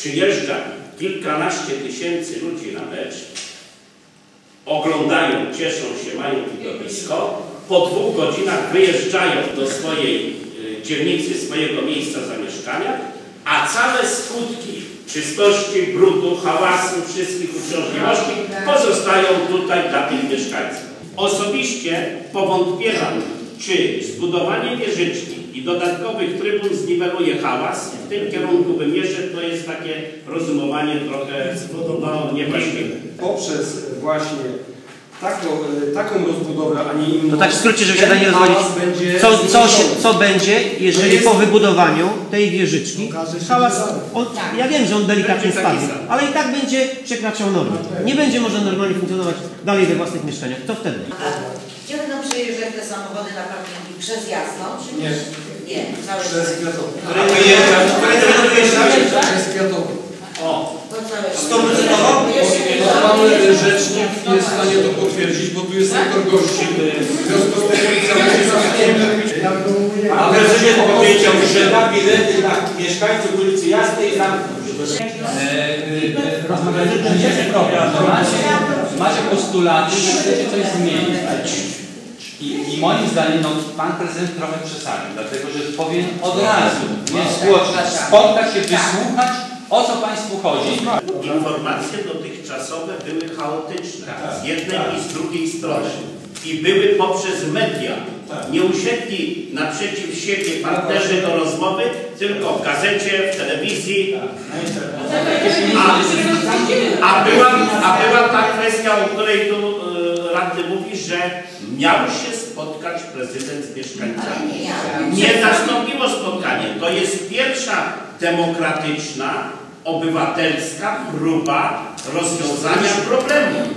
przyjeżdża kilkanaście tysięcy ludzi na mecz, oglądają, cieszą się, mają widowisko, po dwóch godzinach wyjeżdżają do swojej y, dzielnicy, swojego miejsca zamieszkania, a całe skutki czystości, brudu, hałasu, wszystkich uciążliwości pozostają tutaj dla tych mieszkańców. Osobiście powątpiewam, czy zbudowanie wieżyczki i dodatkowych trybun zniweluje hałas. W tym kierunku wymierzę, to jest takie rozumowanie trochę no, niewłaściwe. poprzez właśnie taką, e, taką rozbudowę, a nie inną. To tak w skrócie, żeby się da nie rozwodzić. hałas będzie Co, co, się, co będzie, jeżeli jest- po wybudowaniu tej wieżyczki hałas, on, ja wiem, że on delikatnie spadnie, ale i tak będzie przekraczał normę. Nie będzie można normalnie funkcjonować dalej we własnych mieszkaniach. Co wtedy? Samochody na parkingi? Przez Jasną? Czy Nie. Nie, całe Przez Kwiatowy. Przez Przez Kwiatowy. O, Stoprocentowo? No, pan e, rzecznik jest w stanie to potwierdzić, bo tu jest sektor gości. W związku z tym to mówię, A prezydent powiedział, że da bilety dla mieszkańców ulicy Jasnej rozmawialiśmy, że jest problem, że macie, macie postulaty, że chcecie coś zmienić. I, I moim zdaniem no, pan prezydent trochę przesadził, dlatego że powinien od razu nie zgłosić, spotkać się, wysłuchać, o co państwu chodzi. informacje dotychczasowe były chaotyczne z jednej i z drugiej strony. I były poprzez media. Nie usiedli naprzeciw siebie partnerzy do rozmowy, tylko w gazecie, w telewizji. A, a, e, radny mówi, że miał się spotkać prezydent z mieszkańcami. Nie nastąpiło spotkanie. To jest pierwsza demokratyczna, obywatelska próba rozwiązania problemu.